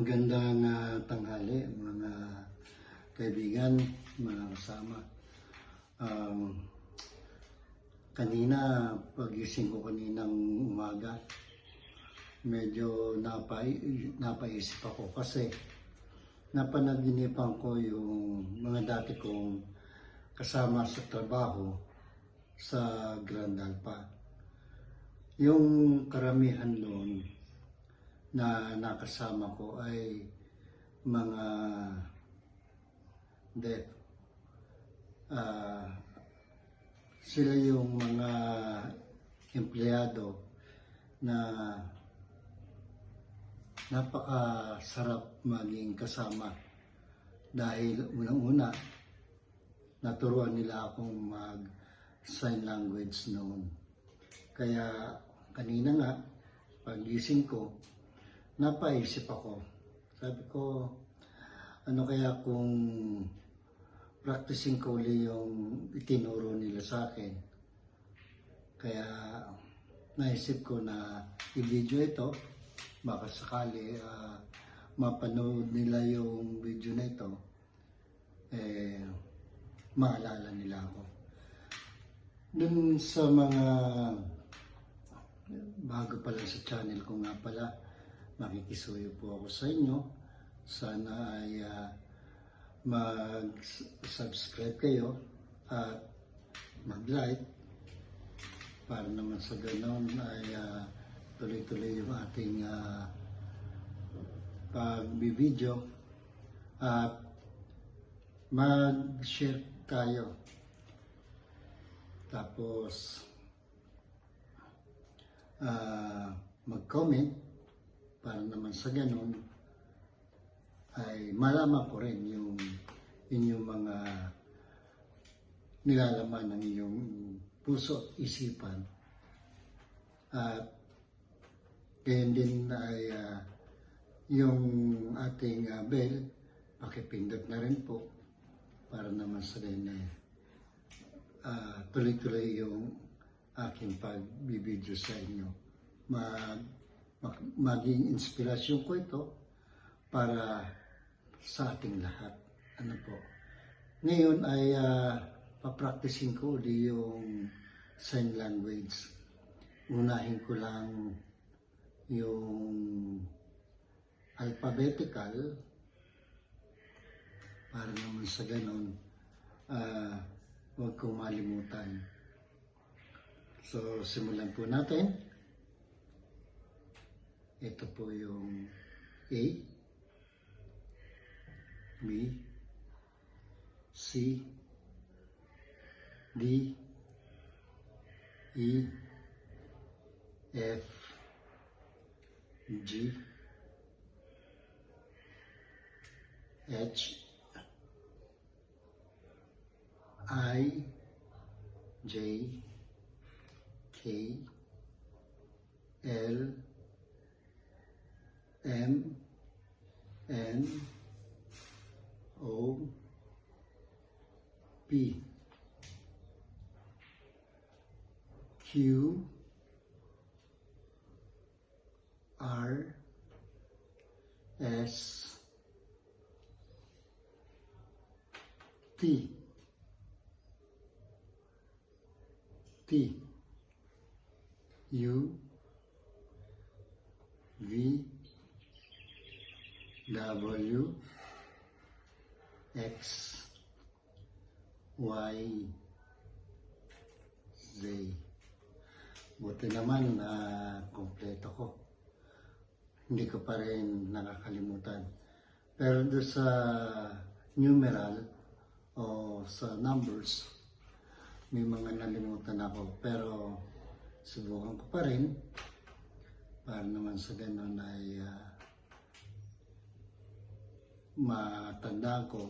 Magandang ah, tanghali mga kaibigan, mga kasama. Um, kanina, pagising ko kaninang umaga, medyo napai, napaisip ako kasi napanaginipan ko yung mga dati kong kasama sa trabaho sa Grand Alpa. Yung karamihan doon na nakasama ko ay mga deaf. Ah, sila yung mga empleyado na napakasarap maging kasama dahil unang-una naturuan nila akong mag sign language noon. Kaya kanina nga pagising ko napaisip ako. Sabi ko, ano kaya kung practicing ko uli yung itinuro nila sa akin. Kaya naisip ko na i-video ito. Baka sakali ah, mapanood nila yung video na ito. Eh, maalala nila ako. Dun sa mga bago pala sa channel ko nga pala, makikisuyo po ako sa inyo. Sana ay ah, mag-subscribe kayo at mag-like para naman sa ganon ay ah, tuloy-tuloy yung ating uh, pag-video at mag-share tayo. Tapos, ah, mag-comment para naman sa ganun ay malaman ko rin yung inyong mga nilalaman ng inyong puso at isipan. At gayon din ay ah, yung ating ah, bell, pakipindot na rin po para naman sa ganun eh, ah, tuloy-tuloy yung aking pagbibideo sa inyo. Mag- maging inspirasyon ko ito para sa ating lahat. Ano po? Ngayon ay uh, papracticing ko uli yung sign language. Unahin ko lang yung alphabetical para naman sa ganun ah, huwag kong malimutan. So, simulan po natin. Ito po yung A, B, C, D, E, F, G, H, I, J, K, L, M, N, O, P, Q, R, S, T, T, U, V, W, X, Y, Z. Buti naman na kompleto ko. Hindi ko pa rin nakakalimutan. Pero doon sa numeral o sa numbers, may mga nalimutan ako. Pero subukan ko pa rin para naman sa ganun ay ah, matandaan ko.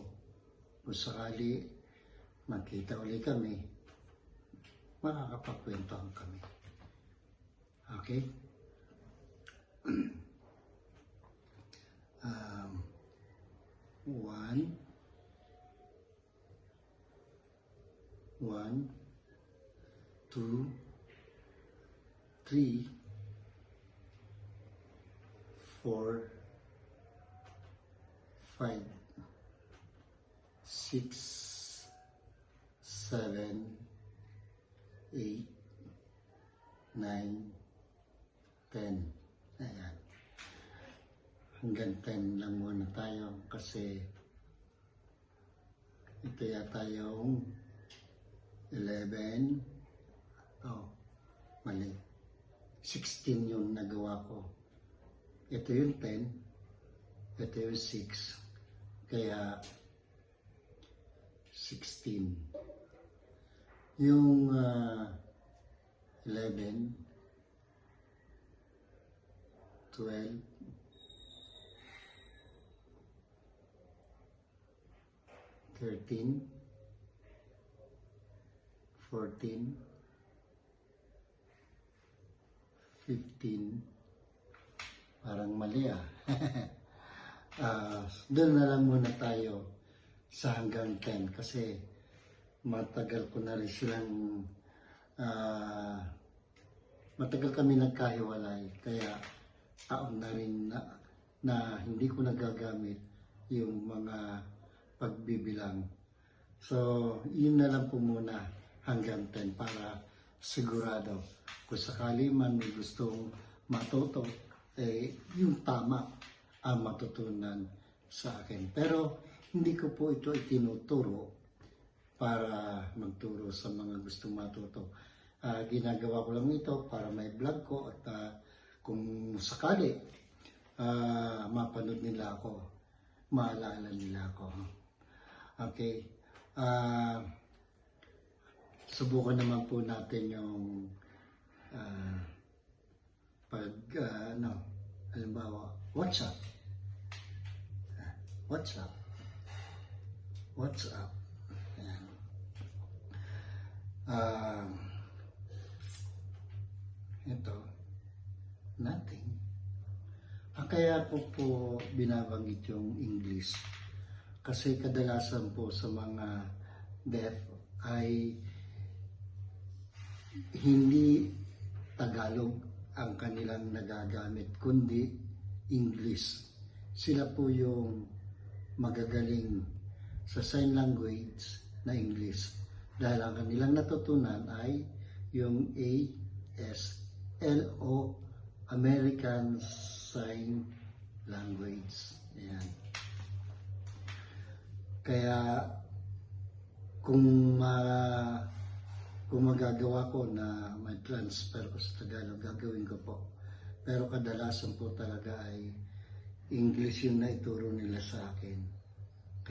Kung sakali magkita uli kami, makakapagkwentuhan kami. Okay? um, one, one, two, three, four, five, six, seven, eight, nine, ten. Ayan. Hanggang 10 lang muna tayo kasi ito yata yung 11. Oh, mali. 16 yung nagawa ko. Ito yung 10. Ito yung 6. Kaya 16. Yung ah, 11, 12, 13, 14, 15, parang mali ah. Ah, doon na lang muna tayo sa hanggang 10 kasi matagal ko na rin silang ah, matagal kami nagkahiwalay kaya taon na rin na, na hindi ko nagagamit yung mga pagbibilang. So, yun na lang po muna hanggang 10 para sigurado kung sakali man may gustong matuto, eh, yung tama ang matutunan sa akin. Pero, hindi ko po ito itinuturo para magturo sa mga gustong matuto. Ah, ginagawa ko lang ito para may vlog ko at ah, kung sakali ah, mapanood nila ako, maalala nila ako. Okay. Ah, subukan naman po natin yung ah, pag ah, ano, halimbawa, WhatsApp. Ah, WhatsApp. WhatsApp. Ayan. Ah, ito, nothing. Ang kaya ko po binabanggit yung English kasi kadalasan po sa mga deaf ay hindi Tagalog ang kanilang nagagamit kundi English. Sila po yung magagaling sa sign language na English dahil ang kanilang natutunan ay yung ASLO American Sign Language. Ayan. Kaya kung ma kung magagawa ko na may transfer ko sa Tagalog, gagawin ko po. Pero kadalasan po talaga ay English yung naituro nila sa akin.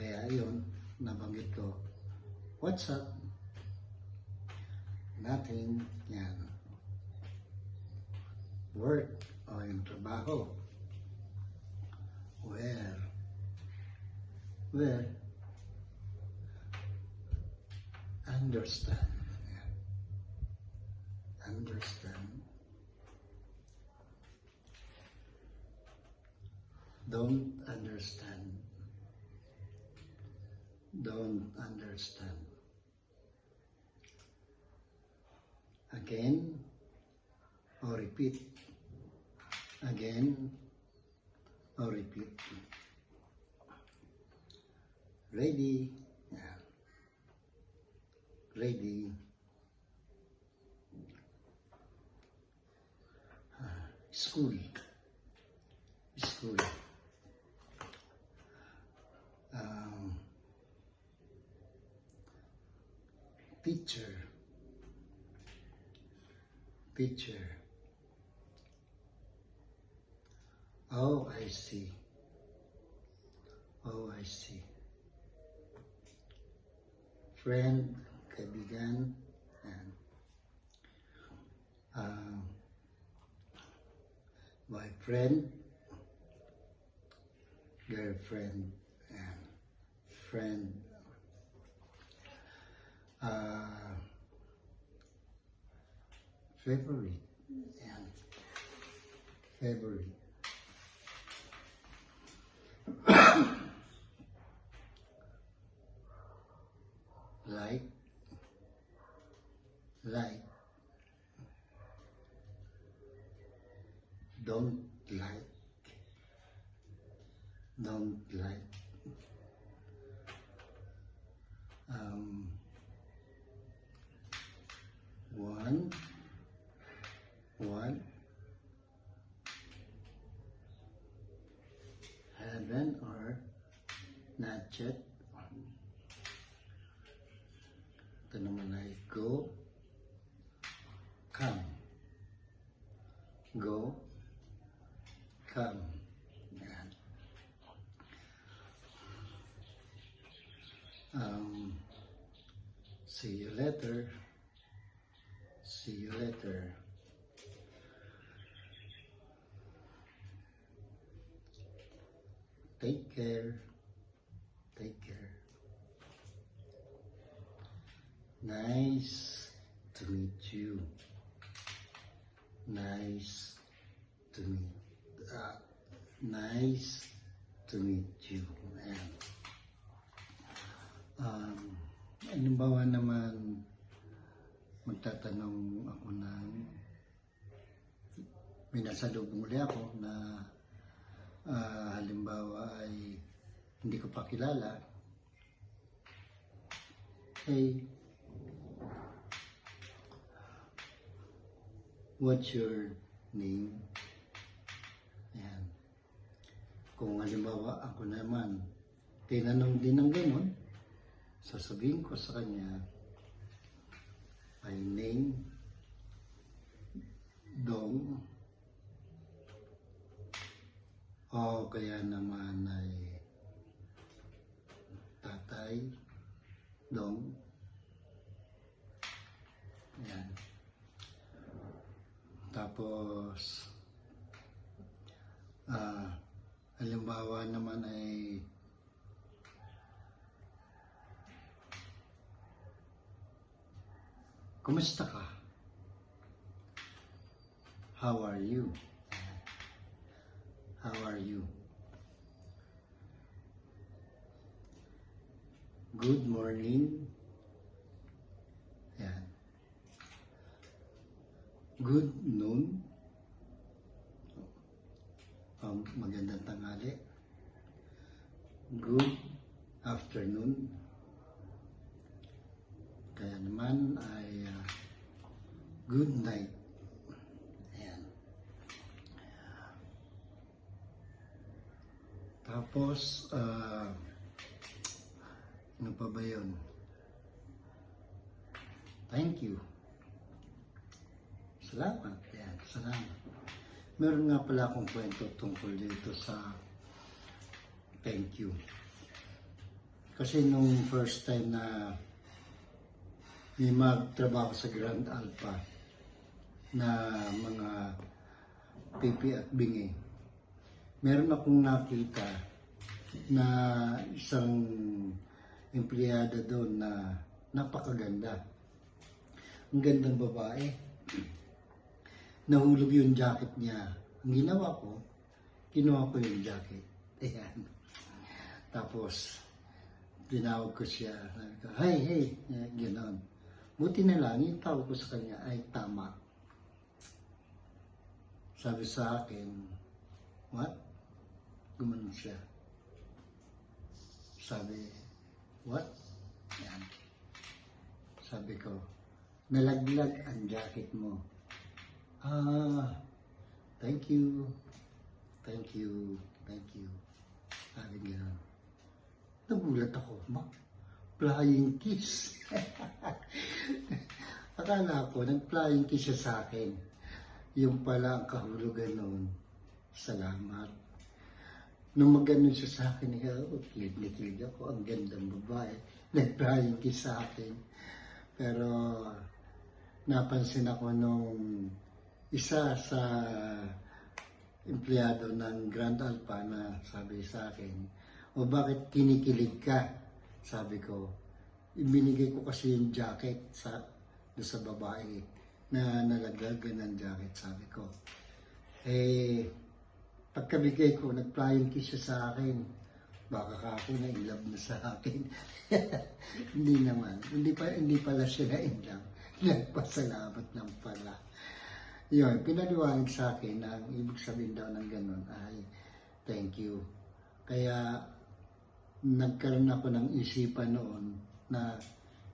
Kaya yun, nabanggit ko, what's up? Nothing. Yan. Work o yung trabaho. Where? Where? Understand. Yan. Understand. Don't understand. Don't understand. Again, or repeat. Again, or repeat. Ready. Yeah. Ready. Ah, School. School. Teacher. Oh, I see. Oh, I see. Friend, kaibigan, and um, my friend, girlfriend, and friend. Uh, February. And February. Um, see you later. See you later. Take care. Take care. Nice to meet you. Nice to meet. Uh, nice to meet you. Um, halimbawa naman, magtatanong ako ng may nasalubong uli ako na ah, halimbawa ay hindi ko pa kilala. Hey, what's your name? Ayan. Kung halimbawa ako naman, tinanong din ng ganun, sasabihin ko sa kanya, my name, Dong, o kaya naman ay tatay, Dong, Ayan. Tapos, ah, halimbawa naman ay Kumusta ka? How are you? How are you? Good morning. Yan. Good noon. Um, magandang tanghali. Good afternoon. Kaya naman ay ah, good night. Ayan. Tapos, ah, ano pa ba yun? Thank you. Salamat. Ayan, salamat. Meron nga pala akong kwento tungkol dito sa thank you. Kasi nung first time na may magtrabaho sa Grand Alpha na mga pipi at bingi. Meron akong nakita na isang empleyada doon na napakaganda. Ang gandang babae. Nahulog yung jacket niya. Ang ginawa ko, kinuha ko yung jacket. Ayan. Tapos, tinawag ko siya. Sabi hey, hey, gano'n. Buti na lang, yung tawag ko sa kanya ay tama. Sabi sa akin, what? Gumanon siya. Sabi, what? Yan. Sabi ko, nalaglag ang jacket mo. Ah, thank you. Thank you. Thank you. Sabi gano'n. Nagulat ako, ma, flying kiss. Akala ko, nag-flying kiss siya sa akin. Yung pala ang kahulugan noon, salamat. Nung magganon siya sa akin, oh, kilig na kilig ako, ang gandang babae. Nag-flying kiss sa akin. Pero, napansin ako nung isa sa empleyado ng Grand Alpha na sabi sa akin, o bakit kinikilig ka? Sabi ko, ibinigay ko kasi yung jacket sa, sa babae na nalaglagan ng jacket, sabi ko. Eh, pagkabigay ko, nag-flying kiss siya sa akin. Baka ka ako na in love na sa akin. hindi naman. Hindi, pa, hindi pala siya na in love. Nagpasalamat lang pala. Yun, pinaliwanag sa akin na ang ibig sabihin daw ng ganun ay thank you. Kaya nagkaroon ako ng isipan noon na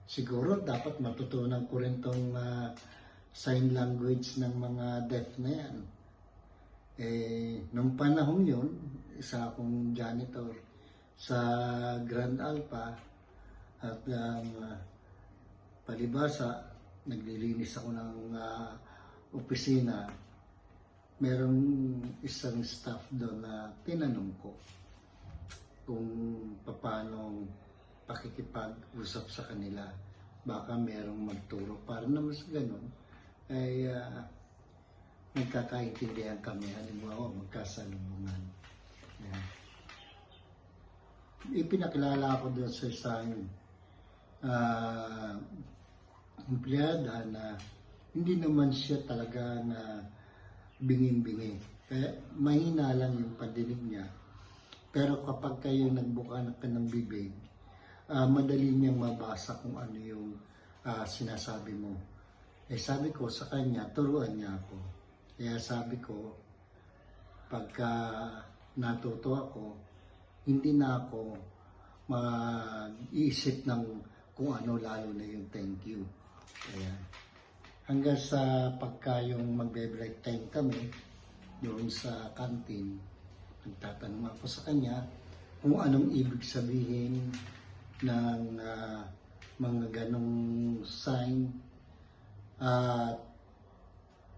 siguro dapat matutunan ko rin tong ah, sign language ng mga deaf na yan. Eh, nung panahon yun, isa akong janitor sa Grand Alpa at ah, palibasa, naglilinis ako ng ah, opisina. Merong isang staff doon na tinanong ko kung paano pakikipag-usap sa kanila. Baka merong magturo para naman sa ganun ay ah, nagkakaintindihan kami. Halimbawa, magkasalubungan. Yan. Ipinakilala ako doon sa isang ah, empleyada na hindi naman siya talaga na bingin-bingi. Kaya mahina lang yung padinig niya. Pero kapag kayo nagbuka ka ng bibig, ah, madali niyang mabasa kung ano yung ah, sinasabi mo. Eh sabi ko sa kanya, turuan niya ako. Kaya sabi ko, pagka natuto ako, hindi na ako mag-iisip ng kung ano lalo na yung thank you. Kaya hanggang sa pagka yung magbe-break time kami doon sa canteen, nagtatanong ako sa kanya kung anong ibig sabihin ng ah, mga ganong sign at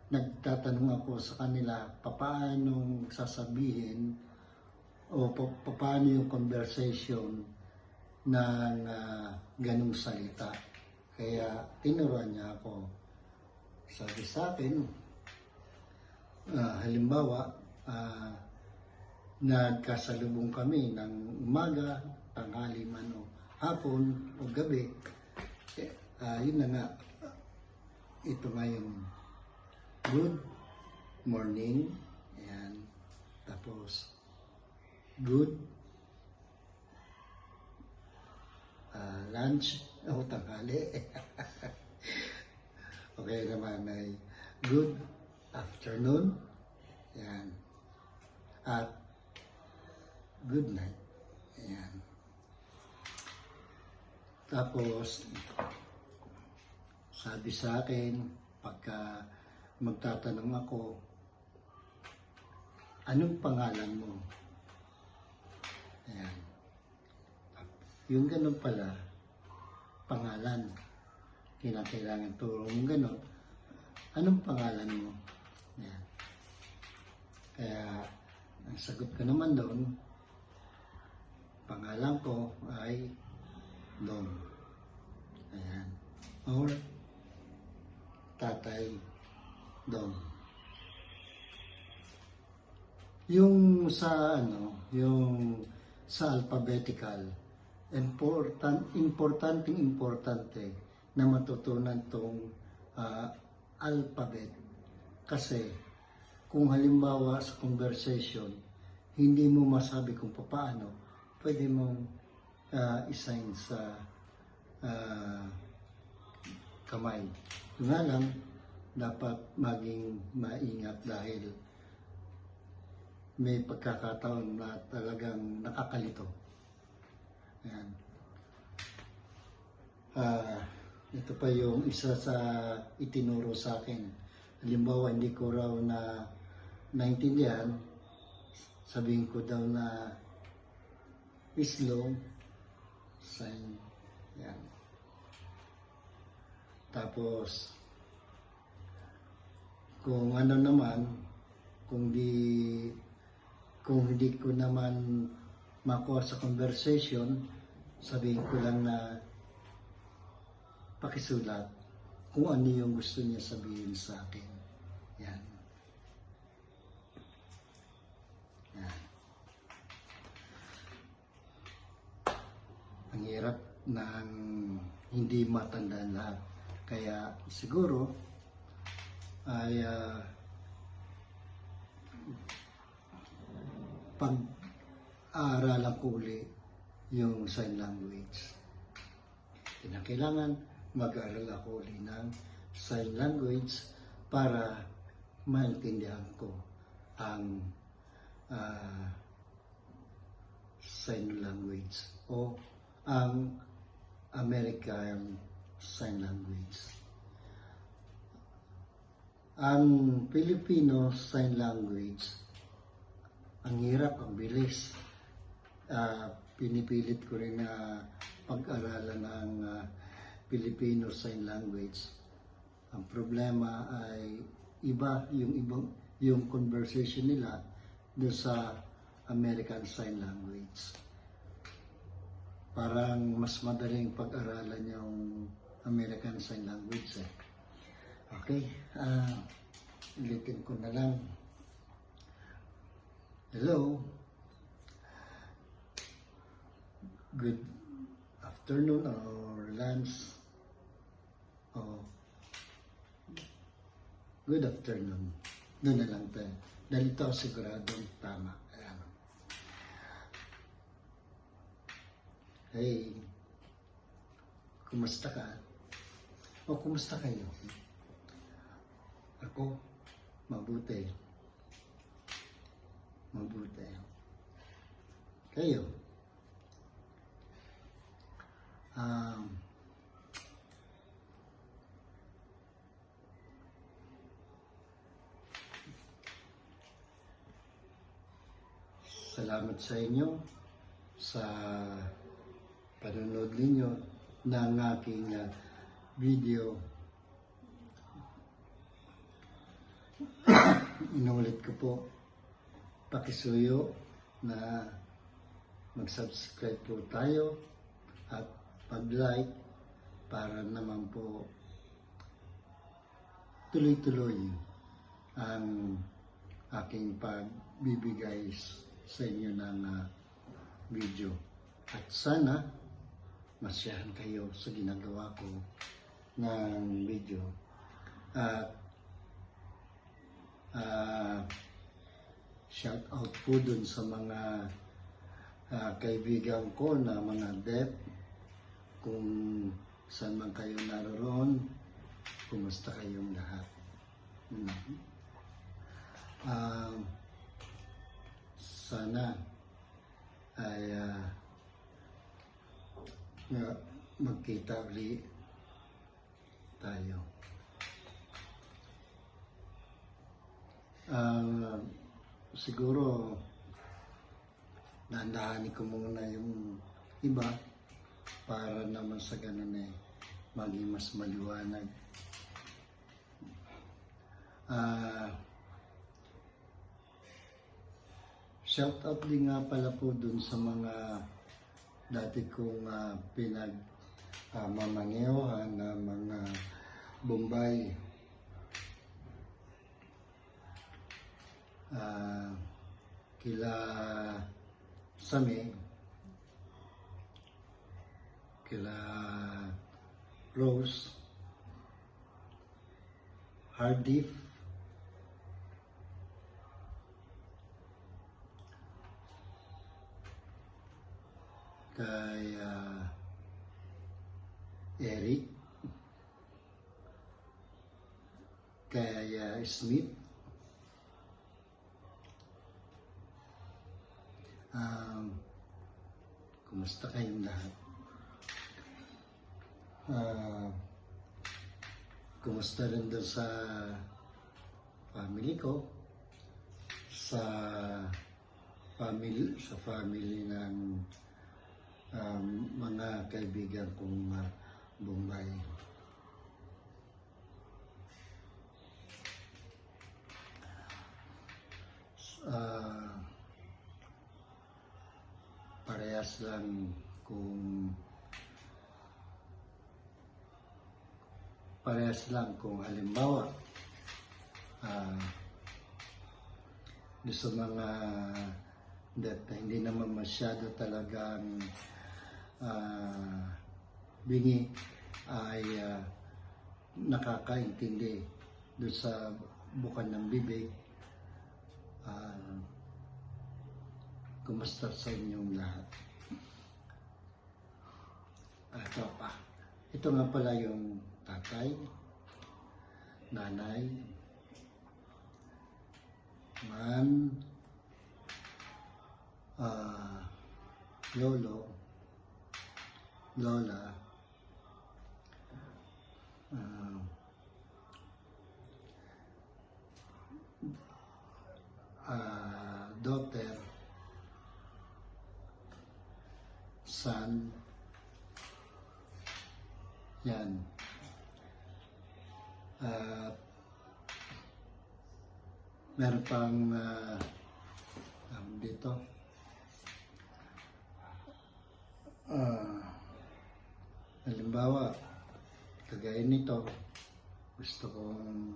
nagtatanong ako sa kanila paano sasabihin o pa- pa- paano yung conversation ng ah, ganong salita. Kaya tinuruan niya ako. Sabi sa akin, ah, halimbawa, ah, nagkasalubong kami ng umaga, tanghali man o hapon o gabi. Eh, ah, yun na nga, ito nga yung good morning. Ayan. Tapos, good ah, lunch o tanghali. okay naman ay good afternoon. Ayan. At good night. Ayan. Tapos, sabi sa akin, pagka magtatanong ako, anong pangalan mo? Ayan. Yung ganun pala, pangalan. Kinakailangan turo yung ganun. Anong pangalan mo? Ayan. Kaya, ang sagot ko naman doon, pangalan ko ay Dong. Ayan. Or, Tatay Dong. Yung sa ano, yung sa alphabetical, important, importante, importante na matutunan tong ah, alphabet. Kasi kung halimbawa sa conversation, hindi mo masabi kung paano, pwede mong ah, isign sa ah, kamay. Nga lang, dapat maging maingat dahil may pagkakataon na talagang nakakalito. Ayan. Ah, ito pa yung isa sa itinuro sa akin. Halimbawa, hindi ko raw na naintindihan, sabihin ko daw na slow sign. Yan. Tapos, kung ano naman, kung di kung hindi ko naman makuha sa conversation, sabihin ko lang na pakisulat kung ano yung gusto niya sabihin sa akin. Yan. Ang hirap ng hindi matandaan lahat. Kaya siguro ay ah, pag-aaralan ko uli yung sign language. Kinakailangan mag-aaral ako uli ng sign language para maintindihan ko ang ah, sign language o ang American Sign Language. Ang Filipino Sign Language, ang hirap, ang bilis. Ah, pinipilit ko rin na pag-aralan ng ah, Filipino Sign Language. Ang problema ay iba yung ibang yung conversation nila doon sa American Sign Language. Parang mas madaling pag-aralan yung American Sign Language eh. Okay, ah ulitin ko na lang. Hello. Good afternoon or lunch. Oh. Good afternoon. Doon na lang tayo. Dahil ito siguradong tama. Ayan. Hey. Kumusta ka? O kumusta kayo? Ako, mabuti. Mabuti. Kayo? Um, salamat sa inyo sa panonood ninyo ng aking uh, video. Inulit ko po, pakisuyo na mag-subscribe po tayo at pag-like para naman po tuloy-tuloy ang aking pagbibigay sa inyo ng ah, video. At sana masyahan kayo sa ginagawa ko ng video. At ah, shout out po dun sa mga ah, kaibigan ko na mga deaf kung saan man kayo naroon, kumusta kayong lahat. Mm. Ah, sana ay ah, na magkita uli tayo. Ah, siguro nandahanin ko muna yung iba para naman sa ganun eh maging mas maliwanag. Ah, shout out din nga pala po dun sa mga dati kong uh, pinag uh, mamangyawhan na mga Bombay. Ah, kila Sami, kila Rose, Hardif, kay ah, Eric, kay ah, Smith, um, kumusta kayong lahat? Ah, kumusta rin doon sa family ko, sa family, sa family ng um, mga kaibigan kong uh, Bombay. Ah, parehas lang kung parehas lang kung halimbawa doon sa mga that hindi naman masyado talagang ah, bingi ay ah, nakakaintindi doon sa bukan ng bibig. Ah, kumusta sa inyong lahat? Ah, ito pa. Ito nga pala yung tatay nanay man ah, lolo lola ah, ah, daughter son. Yan. At meron pang uh, dito. Ah, halimbawa, kagaya nito, gusto kong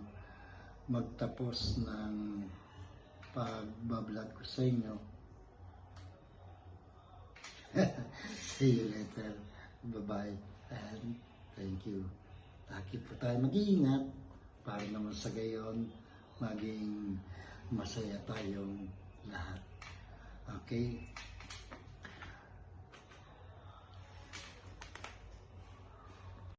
magtapos ng pagbablog ko sa inyo. See you later. Bye-bye. And thank you. Lagi po tayo mag-iingat para naman sa gayon maging masaya tayong lahat. Okay?